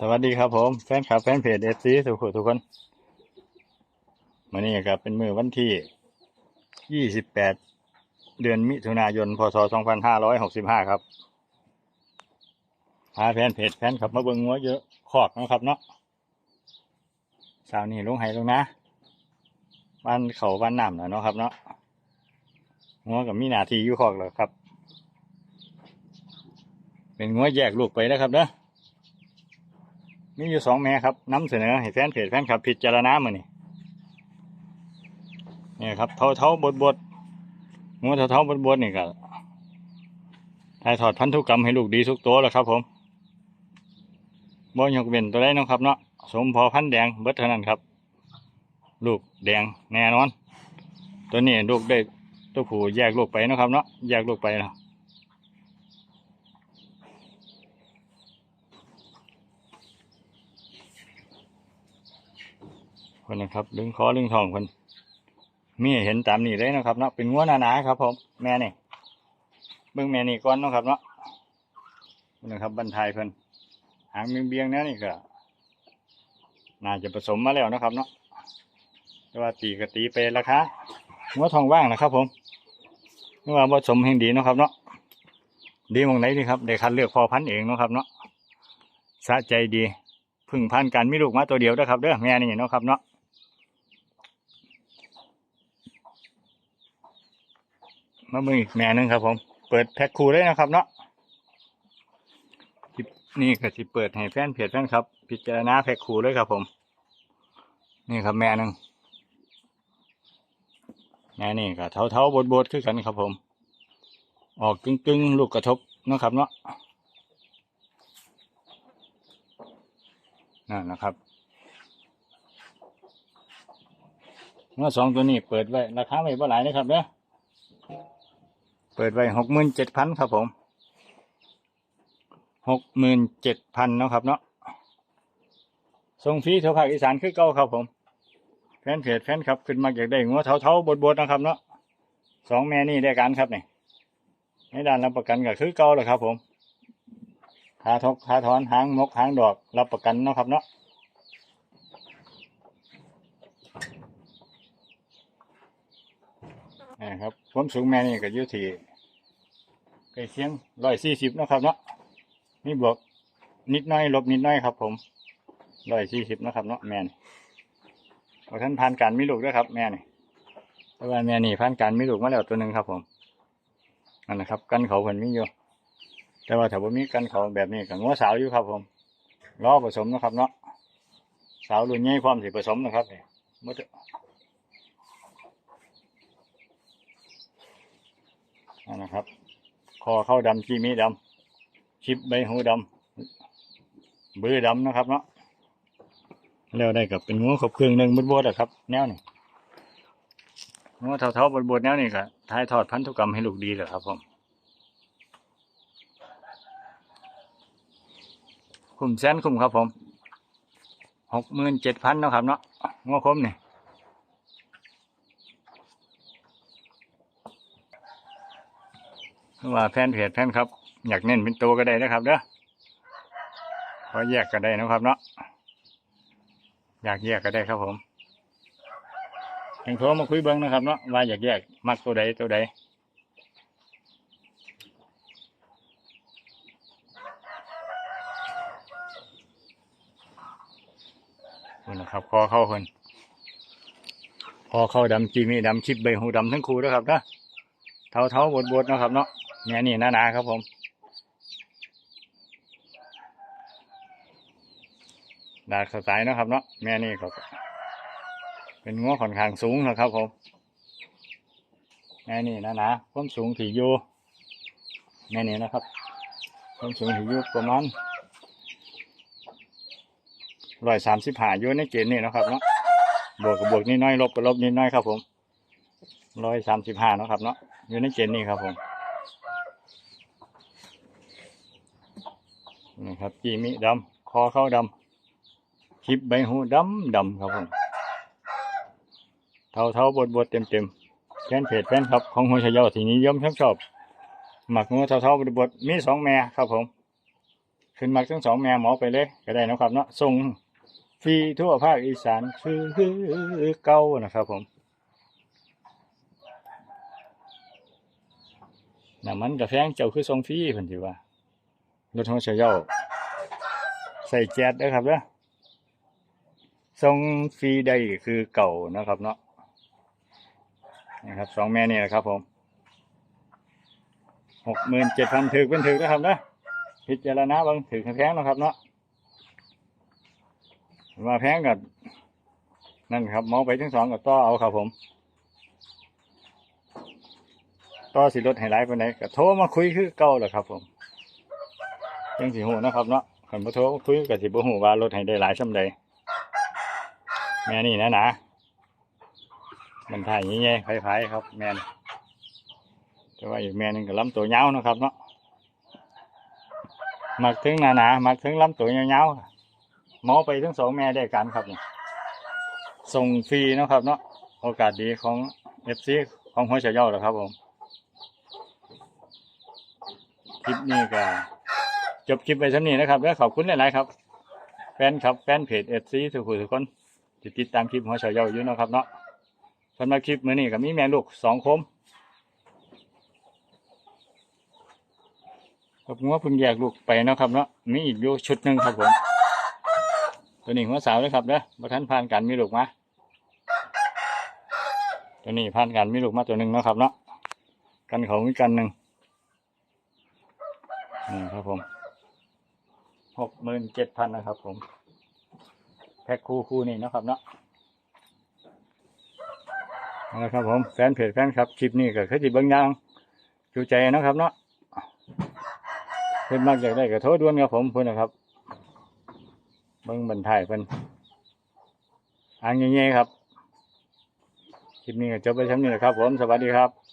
สวัสดีครับผมแฟนคลับแฟนเพจเอฟซีทุกคนทุกคนวันนี้ครับเป็นมือวันที่ 28 เดือนมิถุนายน พศ 2565 ครับพาแฟนเพจแฟนคลับมาเบิ่งงัวเยอะขอกนะครับเนาะเช้านี้ลงไห้ลงนะบ้านเขาบ้านน้ำนะเนาะครับเนาะงัวกับมีหนาทีอยู่ขอกแล้วครับ เป็นงัวแยกลูกไปนะครับเนาะ มีอยู่สองแม่ครับนำเสนอให้แฟนเพจแฟนคลับพิจารณามือนี่นี่ครับเท่าเท่าบดบดงูเท่าเท่าบดบดนี่ก็ถ่ายถอดพันธุกรรมให้ลูกดีทุกตัวแล้วครับ ผมบ่ยกเว้นตัวได้นะครับเนาะสมพอพันธ์แดงเบิดเท่านั้นครับ ลูกแดงแน่นอน ตัวนี้ลูกได้ตัวผู้แยกลูกไปนะครับเนาะแยกลูกไปนาะคนนะครับดึงคอดึงทองคนมีเห็นตามนี่เลยนะครับเนาะเป็นงัวหนาๆครับผมแม่นี่เบิ่งแม่นี่ก่อนเนาะครับเนาะนนะครับบรรทายเพิ่นหางเบียงๆเนี้ยนี่ก็น่าจะผสมมาแล้วนะครับเนาะแต่ว่าตีก็ตีไปราคางัวทองว่างนะครับ ผมเมื่ว่าผสมแห่งดีนะครับเนาะดีมองไหนนี่ครับได้คัดเลือกพอพันธุ์เองนะครับเนาะสะใจดีพึ่งพันกันมีลูกมาตัวเดียวนะครับเด้อแม่นี่เนาะครับเนาะ มามืออีกแม่หนึงครับผม เปิดแพ็คคู่เลยนะครับเนาะนี่ก็สิเปิดให้แฟนเพจแฟนครับ พิจารณาแพ็คคู่เลยครับผม นี่ครับแม่หนึงแม่นี่ก็เท้าเท้าๆบดบดๆคือกันครับผม ออกกึ่งกึงๆลูกกระทบเนาะครับเนาะนั่นนะครับเมื่อสองตัวนี้เปิดไว้ราคาไว้บ่หลายนะครับเด้อ เปิดไว้หกหมื่นเจ็ดพันครับผมหกหมื่นเจ็ดพันเนาะครับเนาะส่งฟรีทั่วภาคอีสานคือเก่าครับผม แฟนเพจแฟนครับ ขึ้นมาอยากได้งัวเท้าๆบดๆนะครับเนาะสองแม่นี่ได้กันครับเนี่ยในด้านรับประกันก็คือเก่าเลยครับผมขาทกขาถอนหางมกหางดอกรับประกันเนาะครับเนาะ นะครับความสูงแม่นี่ก็อยู่ที่ใกล้เคียงร้อยสี่สิบนะครับเนาะมีบวกนิดหน้อยลบนิดหน้อยครับ ผมร้อยสี่สิบนะครับเนาะแม่นี่พอท่านผ่านการมีลูกด้วยครับ แม่นี่แต่ว่าแม่นี่ผ่านการมีลูกมาแล้วตัวหนึ่งครับ ผมนั่นนะครับ กันเขาเพิ่นมีอยู่แต่ว่าถ้าบ่มีกันเขาแบบนี้ก็งัวสาวอยู่ครับ ผมรอผสมนะครับ เนาะสาวรุ่นใหญ่ความสิผสมนะครับเนี่บ่จะนั่น นะครับ คอเข้าดำจีมีดำชิบใบหูดำบือดำนะครับเนาะแล้วได้กับเป็นงัวขบเครื่องหนึ่งบดบดอะครับ แนวนี่งัวเท่าๆบดบดแนวนี่ก็ถ่ายทอดพันธุกรรมให้ลูกดีเลยครับผมคุ้มแสนคุ้มครับผมหกหมื่นเจ็ดพันนะครับเนาะงอคมนี่ ว่าแฟนเพจแฟนครับ อยากเน้นเป็นตัวก็ได้นะครับเด้อขอแยกก็ได้นะครับเนาะอยากแยกก็ได้ครับผมยังโทรมาคุยเบิ้งนะครับเนาะว่าอยากแยกมักตัวใดตัวใดนี่นะครับคอเข้าคนคอเข้าดำจีมีดำชิบใบหูดำทั้งคู่นะครับนะเท้าเท้าบดบดๆนะครับเนาะ เนี่ยนี่หนาๆครับผมดาดสไตล์นะครับเนาะแม่นี่ก็เป็นง้อค่อนข้างสูงนะครับผมแม่นี่หนาๆความสูงถี่อยู่แม่นี่นะครับความสูงถี่อยู่ประมาณร้อยสามสิบห้าอยู่ในเกณฑ์นี่นะครับเนาะบวกกับบวกนิดน้อยลบกับลบนิดน้อยครับผมร้อยสามสิบห้าเนาะครับเนาะอยู่ในเกณฑ์นี่ครับผม นี่ครับจีมิดำคอเขาดำคลิปใบหูดำดำครับผมเท่าเท่าบดบดเต็มเต็มๆแฟนเพจแฟนครับของหัวชายาที่นิยมชอบชอบหมักงูเท่าเท่าบดบดมีสองแม่ครับผมขึ้นหมาทั้งสองแม่หมอไปเลย ก็ได้นะครับเนาะส่งฟรีทั่วภาคอีสานคือเก่านะครับผมน้ำมันกาแฟงเจ้าคือส่งฟรีเพิ่นสิว่า รถของเฉยเจ้าใส่แก๊สเด้อครับเด้อส่งฟรีได้คือเก่านะครับเนาะนะครับสองแม่นี่แหละครับผมหกหมื่นเจ็ดพันถือเป็นถือนะครับเนาะพิจารณาบางถือแพงนะครับเนาะว่าแพงกับนั่นครับเมาไปทั้งสองกับต่อเอาครับผมต่อสิรถให้หลายปานก็โทรมาคุยคือเก่าแหละครับผม ยังสิหูนะครับเนาะคันบ่โทรมาคุยก็สิบ่ฮู้ว่ารถให้ได้หลายส่ำใดแม่นี่นะนะมันถ่ายแย่ๆคล้ายๆครับ แม่นแต่ว่าอีกแม่นึงก็ลำตัวยาเนาะครับเนาะมักถึงหนาหนามักถึงลำตัวยาๆมอไปทั้งสองแม่ได้กันครับนี่ส่งฟรีนะครับเนาะโอกาสดีของเอฟซีของหัวเฉยเย่าแล้วครับผม คลิปนี้ก็ จบคลิปไปสำนี้นะครับแล้วขอบคุณหลายๆครับ แฟนครับแฟนเพจเอฟซีทุกคนทุกคนที่ติดตามคลิปหัวเฉยเย่าอยู่นะครับเนาะสำหรับคลิปมื้อนี้ก็มีแม่ลูกสองคมครับงัวเพิ่งแยกลูกไปเนาะครับเนาะมีอีกอยู่ชุดหนึ่งครับผมตัวนี้หัวสาวเลยครับเด้อบ่ทันผ่านการมีลูกมาตัวนี้ผ่านการมีลูกมาตัวหนึ่งนะครับเนาะกันเขามีกันหนึ่งนี่ครับผม หกหมื่นเจ็ดพันนะครับ ผม แพ็คคู่คู่นี่นะครับเนาะเอาละครับผมแฟนเพจแฟนครับคลิปนี้ก็คือจิเบางอย่างจูใจนะครับเนาะเพิ่นมักอยากได้ก็โทรด่วนกับผมเพิ่นนะครับเบิ่งบรรทายเพิ่นอ่างเงี้ยๆครับคลิปนี้ก็จบไปชั้นนี้แหละครับผมสวัสดีครับ